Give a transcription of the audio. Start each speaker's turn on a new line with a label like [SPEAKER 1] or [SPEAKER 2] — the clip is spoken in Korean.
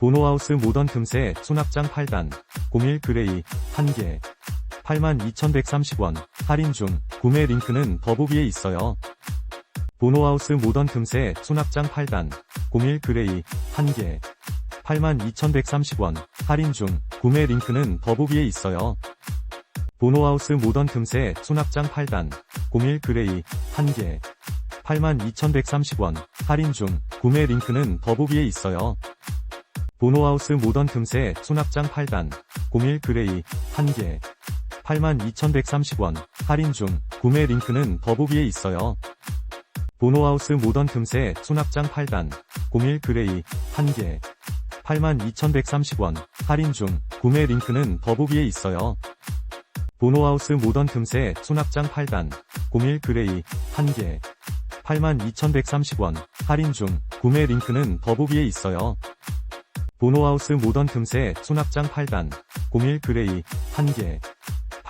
[SPEAKER 1] 보노하우스 모던 틈새 수납장 8단 01 그레이 1개 82,130원 할인 중 구매 링크는 더보기에 있어요. 보노하우스 모던 틈새 수납장 8단 01 그레이 1개 82,130원 할인 중 구매 링크는 더보기에 있어요. 보노하우스 모던 틈새 수납장 8단 01 그레이 1개 82,130원 할인 중 구매 링크는 더보기에 있어요. 보노하우스 모던 틈새 수납장 8단 01 그레이 1개 82,130원 할인 중 구매 링크는 더보기에 있어요. 보노하우스 모던 틈새 수납장 8단 01 그레이 1개 82,130원 할인 중 구매 링크는 더보기에 있어요. 보노하우스 모던 틈새 수납장 8단 01 그레이 1개 82,130원 할인 중 구매 링크는 더보기에 있어요. 보노하우스 모던 틈새 수납장 8단 01 그레이 1개